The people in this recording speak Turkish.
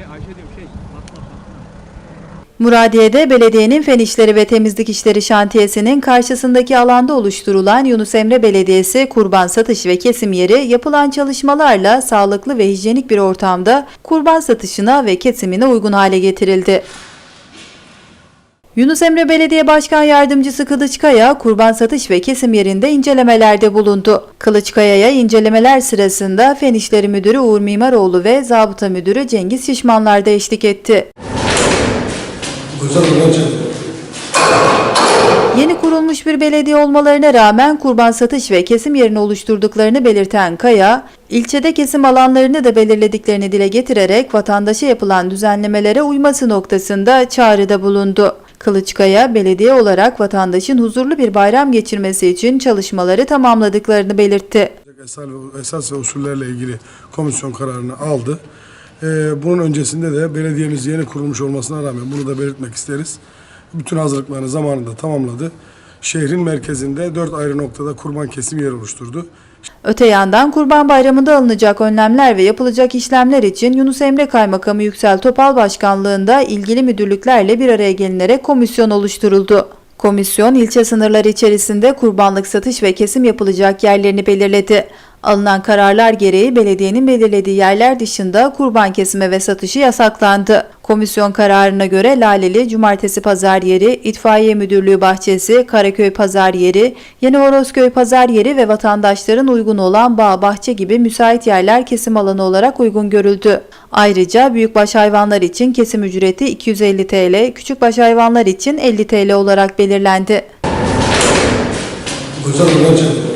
Şey Ayşe diyorum şey Fatma. Muradiye'de belediyenin fen işleri ve temizlik işleri şantiyesinin karşısındaki alanda oluşturulan Yunus Emre Belediyesi kurban satış ve kesim yeri yapılan çalışmalarla sağlıklı ve hijyenik bir ortamda kurban satışına ve kesimine uygun hale getirildi. Yunus Emre Belediye Başkan Yardımcısı Kılıçkaya, kurban satış ve kesim yerinde incelemelerde bulundu. Kılıçkaya'ya incelemeler sırasında Fen İşleri Müdürü Uğur Mimaroğlu ve Zabıta Müdürü Cengiz Şişmanlar da eşlik etti. Yeni kurulmuş bir belediye olmalarına rağmen kurban satış ve kesim yerini oluşturduklarını belirten Kaya, ilçede kesim alanlarını da belirlediklerini dile getirerek vatandaşa yapılan düzenlemelere uyması noktasında çağrıda bulundu. Kılıçkaya, belediye olarak vatandaşın huzurlu bir bayram geçirmesi için çalışmaları tamamladıklarını belirtti. Esas ve, usullerle ilgili komisyon kararını aldı. Ee, bunun öncesinde de belediyemiz yeni kurulmuş olmasına rağmen bunu da belirtmek isteriz. Bütün hazırlıklarını zamanında tamamladı. Şehrin merkezinde dört ayrı noktada kurban kesim yeri oluşturdu. Öte yandan Kurban Bayramı'nda alınacak önlemler ve yapılacak işlemler için Yunus Emre Kaymakamı Yüksel Topal Başkanlığında ilgili müdürlüklerle bir araya gelinerek komisyon oluşturuldu. Komisyon ilçe sınırları içerisinde kurbanlık satış ve kesim yapılacak yerlerini belirledi. Alınan kararlar gereği belediyenin belirlediği yerler dışında kurban kesime ve satışı yasaklandı. Komisyon kararına göre Laleli Cumartesi Pazar Yeri, İtfaiye Müdürlüğü Bahçesi, Karaköy Pazar Yeri, Yeni Orosköy Pazar Yeri ve vatandaşların uygun olan bağ, bahçe gibi müsait yerler kesim alanı olarak uygun görüldü. Ayrıca büyükbaş hayvanlar için kesim ücreti 250 TL, küçükbaş hayvanlar için 50 TL olarak belirlendi. Hocam hocam.